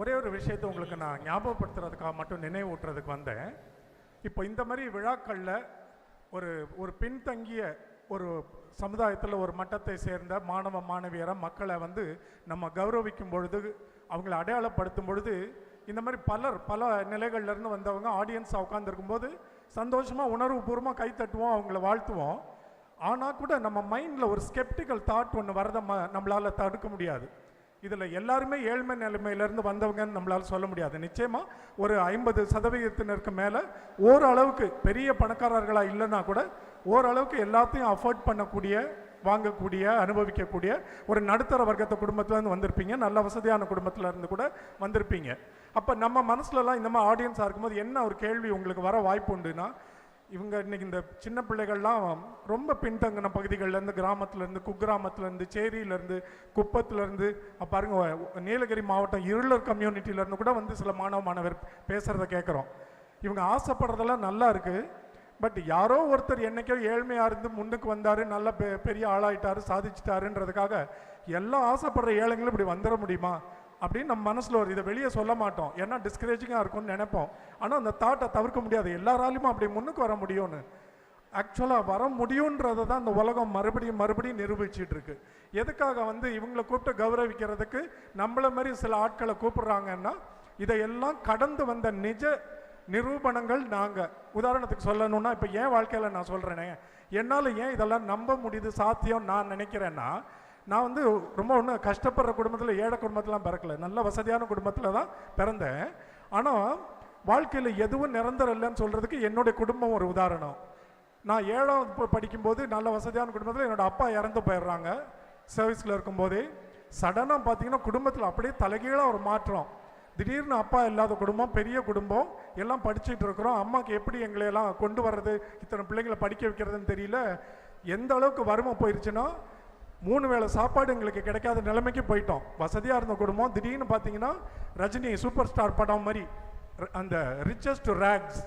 ஒரே ஒரு விஷயத்தை உங்களுக்கு நான் ஞாபகப்படுத்துறதுக்காக மட்டும் நினைவூட்டுறதுக்கு வந்தேன். இப்போ இந்த மாதிரி விழாக்களில் ஒரு ஒரு பின்தங்கிய ஒரு சமுதாயத்தில் ஒரு மட்டத்தை சேர்ந்த மாணவ மாணவியரை மக்களை வந்து நம்ம கௌரவிக்கும் பொழுது அவங்கள அடையாளப்படுத்தும் பொழுது இந்த மாதிரி பலர் பல நிலைகள்லேருந்து வந்தவங்க ஆடியன்ஸாக உட்காந்துருக்கும் போது சந்தோஷமாக உணர்வுபூர்வமாக கை தட்டுவோம் அவங்கள வாழ்த்துவோம். ஆனால் கூட நம்ம மைண்டில் ஒரு ஸ்கெப்டிக்கல் தாட் ஒன்று வரதை ம நம்மளால் தடுக்க முடியாது. இதில் எல்லாருமே ஏழ்மை நிலைமையிலேருந்து வந்தவங்கன்னு நம்மளால் சொல்ல முடியாது. நிச்சயமாக ஒரு ஐம்பது சதவீதத்தினருக்கு மேலே ஓரளவுக்கு பெரிய பணக்காரர்களாக இல்லைன்னா கூட ஓரளவுக்கு எல்லாத்தையும் அஃபோர்ட் பண்ணக்கூடிய வாங்கக்கூடிய அனுபவிக்கக்கூடிய ஒரு நடுத்தர வர்க்கத்தை குடும்பத்துலேருந்து வந்திருப்பீங்க. நல்ல வசதியான குடும்பத்துல இருந்து கூட வந்திருப்பீங்க. அப்போ நம்ம மனசுலலாம் இந்த மாதிரி ஆடியன்ஸாக இருக்கும்போது என்ன ஒரு கேள்வி உங்களுக்கு வர வாய்ப்பு உண்டுன்னா இவங்க இன்னைக்கு இந்த சின்ன பிள்ளைகள்லாம் ரொம்ப பின்தங்கின பகுதிகள்லேருந்து கிராமத்துலேருந்து குக்கிராமத்துலேருந்து சேரியிலேருந்து குப்பத்துலேருந்து பாருங்க நீலகிரி மாவட்டம் இருளர் கம்யூனிட்டியிலேருந்து கூட வந்து சில மாணவ மாணவர் பேசுகிறத கேட்குறோம். இவங்க ஆசைப்படுறதெல்லாம் நல்லா இருக்குது பட் யாரோ ஒருத்தர் என்னைக்கோ ஏழ்மையாக இருந்து முன்னுக்கு வந்தார் நல்ல பெ பெரிய ஆளாயிட்டாரு சாதிச்சிட்டாருன்றதுக்காக எல்லாம் ஆசைப்படுற ஏழைங்களும் இப்படி வந்துட முடியுமா? அப்படின்னு நம்ம மனசில் ஒரு இதை வெளியே சொல்ல மாட்டோம். ஏன்னா டிஸ்கரேஜிங்காக இருக்கும்னு நினைப்போம். ஆனால் அந்த தாட்டை தவிர்க்க முடியாது. எல்லாராலையும் அப்படி முன்னுக்கு வர முடியும்னு. ஆக்சுவலாக வர முடியுன்றதை தான் இந்த உலகம் மறுபடியும் மறுபடியும் நிரூபிச்சிட்டு இருக்கு. எதுக்காக வந்து இவங்களை கூப்பிட்டு கௌரவிக்கிறதுக்கு நம்மள மாதிரி சில ஆட்களை கூப்பிடுறாங்கன்னா இதையெல்லாம் கடந்து வந்த நிஜ நிரூபணங்கள் நாங்கள் உதாரணத்துக்கு சொல்லணும்னா இப்போ என் வாழ்க்கையில் நான் சொல்கிறேனே என்னால் ஏன் இதெல்லாம் நம்ப முடியுது சாத்தியம் நான் நினைக்கிறேன்னா நான் வந்து ரொம்ப ஒன்றும் கஷ்டப்படுற குடும்பத்தில் ஏழை குடும்பத்திலாம் பிறக்கல. நல்ல வசதியான குடும்பத்தில் தான் பிறந்தேன். ஆனால் வாழ்க்கையில் எதுவும் நிரந்தரம் இல்லைன்னு சொல்கிறதுக்கு என்னுடைய குடும்பம் ஒரு உதாரணம். நான் ஏழாம் படிக்கும்போது நல்ல வசதியான குடும்பத்தில் என்னோட அப்பா இறந்து போயிடுறாங்க. சர்வீஸில் இருக்கும்போதே சடனாக பார்த்தீங்கன்னா குடும்பத்தில் அப்படியே தலைகீழாக ஒரு மாற்றம். திடீர்னு அப்பா இல்லாத குடும்பம் பெரிய குடும்பம் எல்லாம் படிச்சுட்டு இருக்கிறோம். அம்மாவுக்கு எப்படி எங்களை எல்லாம் கொண்டு வர்றது இத்தனை பிள்ளைங்களை படிக்க வைக்கிறதுன்னு தெரியல. எந்த அளவுக்கு வறுமை போயிருச்சுன்னா மூணு வேளை சாப்பாடு எங்களுக்கு கிடைக்காத நிலைமைக்கு போயிட்டோம். வசதியாக இருந்த குடும்பம் திடீர்னு பார்த்தீங்கன்னா ரஜினி சூப்பர் ஸ்டார் படம் மாதிரி அந்த ரிச்சஸ்ட் ரேக்ஸ்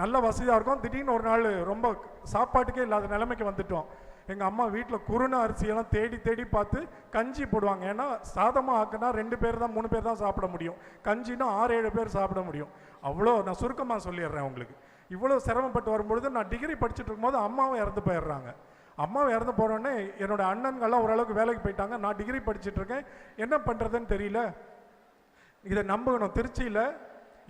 நல்ல வசதியாக இருக்கும். திடீர்னு ஒரு நாள் ரொம்ப சாப்பாட்டுக்கே இல்லாத நிலைமைக்கு வந்துட்டோம். எங்கள் அம்மா வீட்டில் குருண அரிசியெல்லாம் தேடி தேடி பார்த்து கஞ்சி போடுவாங்க. ஏன்னா சாதமாக ஆக்குனா ரெண்டு பேர் தான் மூணு பேர் தான் சாப்பிட முடியும். கஞ்சினா ஆறு ஏழு பேர் சாப்பிட முடியும். அவ்வளோ நான் சுருக்கமாக சொல்லிடுறேன் உங்களுக்கு. இவ்வளோ சிரமப்பட்டு வரும்பொழுது நான் டிகிரி படிச்சுட்டு இருக்கும்போது அம்மாவும் இறந்து போயிடுறாங்க. அம்மாவை இறந்து போனோடனே என்னோட அண்ணன்கள்லாம் ஓரளவுக்கு வேலைக்கு போயிட்டாங்க. நான் டிகிரி படிச்சுட்ருக்கேன் என்ன பண்ணுறதுன்னு தெரியல. இதை நம்பணும் திருச்சியில்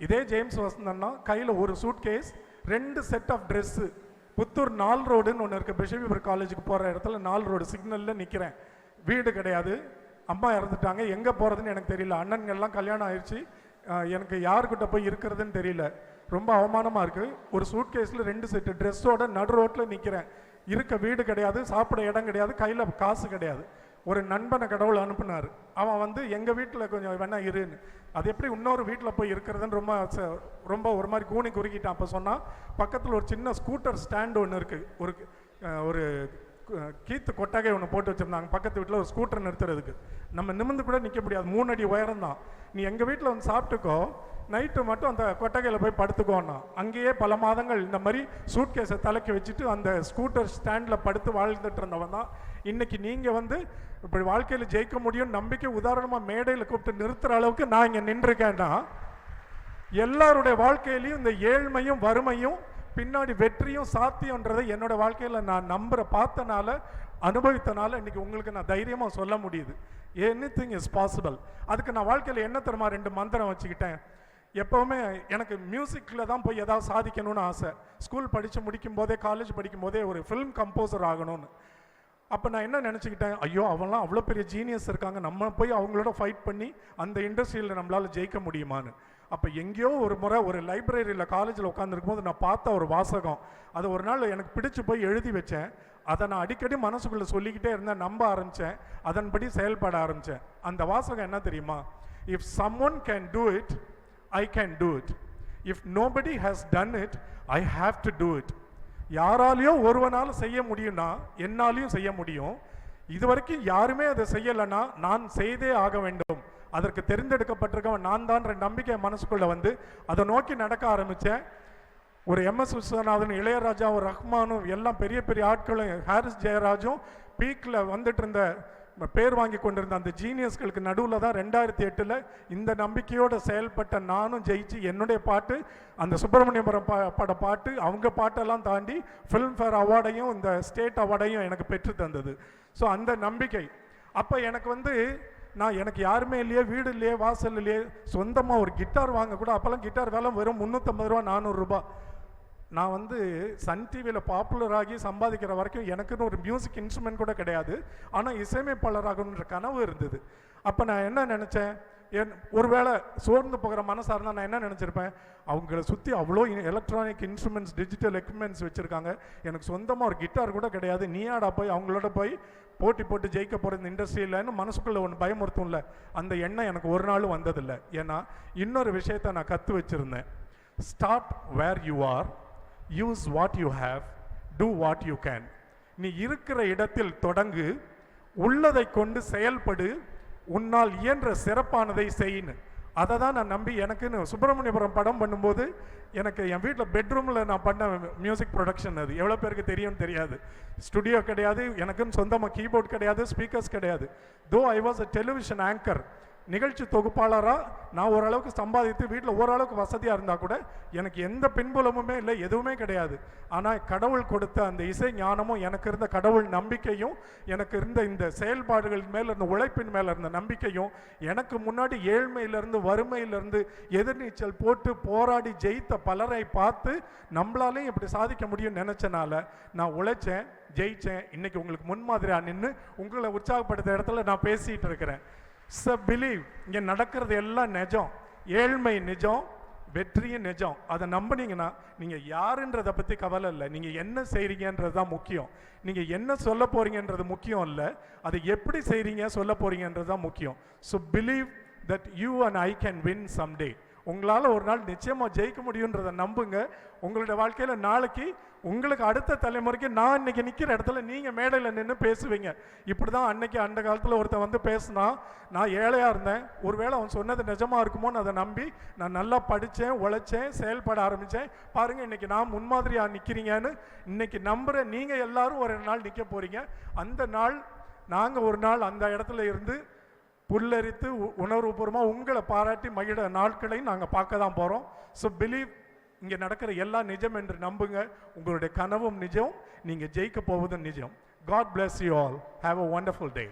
இதே ஜேம்ஸ் வசந்தன்னா கையில் ஒரு சூட்கேஸ் ரெண்டு செட் ஆஃப் ட்ரெஸ்ஸு புத்தூர் நால் ரோடுன்னு ஒன்று இருக்குது பிஷபிபுர் காலேஜுக்கு போகிற இடத்துல நால் ரோடு. சிக்னலில் நிற்கிறேன் வீடு கிடையாது. அம்மா இறந்துட்டாங்க. எங்கே போகிறதுன்னு எனக்கு தெரியல. அண்ணன்கள்லாம் கல்யாணம் ஆயிடுச்சு எனக்கு யாருக்கிட்ட போய் இருக்கிறதுன்னு தெரியல. ரொம்ப அவமானமாக இருக்குது ஒரு சூட்கேஸில் ரெண்டு செட்டு ட்ரெஸ்ஸோட நடு ரோட்டில் நிற்கிறேன் இருக்க வீடு கிடையாது சாப்பிட இடம் கிடையாது கையில் காசு கிடையாது. ஒரு நண்பனை கடவுள் அனுப்புனார். அவன் வந்து எங்கள் வீட்டில் கொஞ்சம் வேணா இருன்னு. அது எப்படி இன்னொரு வீட்டில் போய் இருக்கிறதுன்னு ரொம்ப ச- ரொம்ப ஒரு மாதிரி கூனி குறுக்கிட்டான். அப்போ சொன்னால் பக்கத்தில் ஒரு சின்ன ஸ்கூட்டர் ஸ்டாண்டு ஒன்று இருக்குது ஒரு ஒரு கீத்து கொட்டகை ஒன்று போட்டு வச்சுருந்தாங்க. பக்கத்து வீட்டில் ஒரு ஸ்கூட்டர் நிறுத்துறதுக்கு. நம்ம நிமிர்ந்து கூட நிற்க முடியாது. மூணு அடி உயரம் தான். நீ எங்கள் வீட்டில் வந்து சாப்பிட்டுக்கோ. நைட்டு மட்டும் அந்த கொட்டகையில் போய் படுத்துக்கோன்னா அங்கேயே பல மாதங்கள் இந்த மாதிரி சூட்கேஸை தலைக்கி வச்சுட்டு அந்த ஸ்கூட்டர் ஸ்டாண்டில் படுத்து வாழ்ந்துட்டு இருந்தவன் தான். இன்றைக்கி நீங்கள் வந்து இப்படி வாழ்க்கையில் ஜெயிக்க முடியும் நம்பிக்கை உதாரணமாக மேடையில் கூப்பிட்டு நிறுத்துற அளவுக்கு நான் இங்கே நின்றுருக்கேன்னா எல்லாருடைய வாழ்க்கையிலையும் இந்த ஏழ்மையும் வறுமையும் பின்னாடி வெற்றியும் சாத்தியன்றதை என்னோட வாழ்க்கையில் நான் நம்புற பார்த்தனால அனுபவித்தனால இன்னைக்கு உங்களுக்கு நான் தைரியமாக சொல்ல முடியுது. எனி திங் இஸ் பாசிபிள் அதுக்கு நான் வாழ்க்கையில் என்ன தெரியுமா ரெண்டு மந்திரம் வச்சுக்கிட்டேன். எப்போவுமே எனக்கு மியூசிக்கில் தான் போய் எதாவது சாதிக்கணும்னு ஆசை. ஸ்கூல் படித்து முடிக்கும் போதே காலேஜ் படிக்கும் போதே ஒரு ஃபிலிம் கம்போசர் ஆகணும்னு. அப்போ நான் என்ன நினச்சிக்கிட்டேன் ஐயோ அவன்லாம் அவ்வளோ பெரிய ஜீனியஸ் இருக்காங்க. நம்ம போய் அவங்களோட ஃபைட் பண்ணி அந்த இண்டஸ்ட்ரியில் நம்மளால் ஜெயிக்க முடியுமான்னு. அப்போ எங்கேயோ ஒரு முறை ஒரு லைப்ரரியில் காலேஜில் உட்காந்துருக்கும் போது நான் பார்த்த ஒரு வாசகம். அதை ஒரு நாள் எனக்கு பிடிச்சு போய் எழுதி வச்சேன். அதை நான் அடிக்கடி மனசுக்குள்ளே சொல்லிக்கிட்டே இருந்தேன் நம்ப ஆரம்பித்தேன் அதன்படி செயல்பட ஆரம்பித்தேன் அந்த வாசகம் என்ன தெரியுமா? If someone can do it I can do it if nobody has done it I have to do it யாராலையோ ஒருவனாலும் செய்ய முடியும்னா என்னாலையும் செய்ய முடியும். இதுவரைக்கும் யாருமே அதை செய்யலைன்னா நான் செய்தே ஆக வேண்டும். அதற்கு தெரிந்தெடுக்கப்பட்டிருக்கவன் நான் தான் என்ற நம்பிக்கை மனசுக்குள்ளே வந்து அதை நோக்கி நடக்க ஆரம்பித்தேன் ஒரு எம்எஸ் விஸ்வநாதன் இளையராஜாவும் ரஹ்மானும் எல்லாம் பெரிய பெரிய ஆட்களும் ஹாரிஸ் ஜெயராஜும் பீக்கில் வந்துட்டு இருந்த பேர் வாங்கி கொண்டிருந்த அந்த ஜீனியஸ்களுக்கு நடுவில் தான் ரெண்டாயிரத்தி எட்டில் இந்த நம்பிக்கையோடு செயல்பட்ட நானும் ஜெயிச்சு என்னுடைய பாட்டு அந்த சுப்பிரமணியபுரம் பா பட பாட்டு அவங்க பாட்டெல்லாம் தாண்டி ஃபிலிம்ஃபேர் அவார்டையும் இந்த ஸ்டேட் அவார்டையும் எனக்கு பெற்று தந்தது. ஸோ அந்த நம்பிக்கை. அப்போ எனக்கு வந்து நான் எனக்கு யாருமே இல்லையே வீடு இல்லையே வாசல் இல்லையே சொந்தமாக ஒரு கிட்டார் வாங்க கூட அப்போல்லாம் கிட்டார் வேலை வெறும் முந்நூற்றம்பது ரூபா நானூறுரூபா நான் வந்து சன் டிவியில் பாப்புலர் ஆகி சம்பாதிக்கிற வரைக்கும் எனக்குன்னு ஒரு மியூசிக் இன்ஸ்ட்ருமெண்ட் கூட கிடையாது. ஆனால் இசையமைப்பாளராகணுன்ற கனவு இருந்தது. அப்போ நான் என்ன நினச்சேன்? என் ஒருவேளை சோர்ந்து போகிற மனசாக இருந்தால் நான் என்ன நினச்சிருப்பேன்? அவங்கள சுற்றி அவ்வளோ எலக்ட்ரானிக் இன்ஸ்ட்ருமெண்ட்ஸ் டிஜிட்டல் எக்யூப்மெண்ட்ஸ் வச்சுருக்காங்க. எனக்கு சொந்தமாக ஒரு கிட்டார் கூட கிடையாது. நீயாடா போய் அவங்களோட போய் போட்டி போட்டு ஜெயிக்க போகிற இந்த இண்டஸ்ட்ரியில்னு மனசுக்குள்ளே ஒன்று பயமுறுத்தும்ல அந்த எண்ணம் எனக்கு ஒரு நாளும் வந்ததில்லை. ஏன்னா இன்னொரு விஷயத்தை நான் கற்று வச்சுருந்தேன். Start where you are use what you have do what you can நீ இருக்கிற இடத்தில் தொடங்கு உள்ளதை கொண்டு செயல்படு உன்னால் இயன்ற சிறப்பானதை செய்யின்னு. அதை தான் நான் நம்பி எனக்குன்னு சுப்பிரமணியபுரம் படம் பண்ணும்போது எனக்கு என் வீட்டில் பெட்ரூமில் நான் பண்ண மியூசிக் ப்ரொடக்ஷன் அது. எவ்வளோ பேருக்கு தெரியும்னு தெரியாது. ஸ்டுடியோ கிடையாது எனக்குன்னு சொந்தமாக கீபோர்ட் கிடையாது ஸ்பீக்கர்ஸ் கிடையாது. Though I was a television anchor நிகழ்ச்சி தொகுப்பாளராக நான் ஓரளவுக்கு சம்பாதித்து வீட்டில் ஓரளவுக்கு வசதியாக இருந்தால் கூட எனக்கு எந்த பின்புலமுமே இல்லை எதுவுமே கிடையாது. ஆனால் கடவுள் கொடுத்த அந்த இசை ஞானமும் எனக்கு இருந்த கடவுள் நம்பிக்கையும் எனக்கு இருந்த இந்த செயல்பாடுகள் மேலே இருந்த உழைப்பின் மேலே இருந்த நம்பிக்கையும் எனக்கு முன்னாடி ஏழ்மையிலிருந்து வறுமையிலிருந்து எதிர்நீச்சல் போட்டு போராடி ஜெயித்த பலரை பார்த்து நம்மளாலையும் இப்படி சாதிக்க முடியும்னு நினச்சனால நான் உழைச்சேன் ஜெயித்தேன் இன்னைக்கு உங்களுக்கு முன்மாதிரியாக நின்று உங்களை உற்சாகப்படுத்த இடத்துல நான் பேசிகிட்டு இருக்கிறேன். ச பிலீவ் இங்கே நடக்கிறது எல்லாம் நிஜம். ஏழ்மை நிஜம் வெற்றியும் நிஜம். அதை நம்புனீங்கன்னா நீங்கள் யாருன்றதை பற்றி கவலை இல்லை. நீங்கள் என்ன செய்கிறீங்கன்றது தான் முக்கியம். நீங்கள் என்ன சொல்ல போகிறீங்கன்றது முக்கியம் இல்லை. அதை எப்படி செய்கிறீங்க சொல்ல போகிறீங்கன்றது தான் முக்கியம். So believe that you and I can win someday உங்களால் ஒரு நாள் நிச்சயமாக ஜெயிக்க முடியுன்றதை நம்புங்க. உங்களுடைய வாழ்க்கையில் நாளைக்கு உங்களுக்கு அடுத்த தலைமுறைக்கு நான் இன்னைக்கு நிற்கிற இடத்துல நீங்கள் மேடையில் நின்று பேசுவீங்க. இப்படி தான் அன்னைக்கு அந்த காலத்தில் ஒருத்தன் வந்து பேசினா நான் ஏழையாக இருந்தேன். ஒருவேளை அவன் சொன்னது நிஜமாக இருக்குமோன்னு அதை நம்பி நான் நல்லா படித்தேன் உழைச்சேன் செயல்பட ஆரம்பித்தேன் பாருங்கள் இன்றைக்கி நான் முன்மாதிரியாக நிற்கிறீங்கன்னு இன்றைக்கி நம்புகிற நீங்கள் எல்லாரும் ஒரு நாள் நிற்க போகிறீங்க அந்த நாள் நாங்கள் ஒரு நாள் அந்த இடத்துல இருந்து புல்லரித்து உ- உணர்வுபூர்வமாக உங்களை பாராட்டி மகிழ நாட்களையும் நாங்கள் பார்க்க தான் போகிறோம் ஸோ பிலீவ் இங்கே நடக்கிற எல்லாம் நிஜம் என்று நம்புங்க. உங்களுடைய கனவும் நிஜம். நீங்கள் ஜெயிக்க போவதும் நிஜம். God bless you all have a wonderful day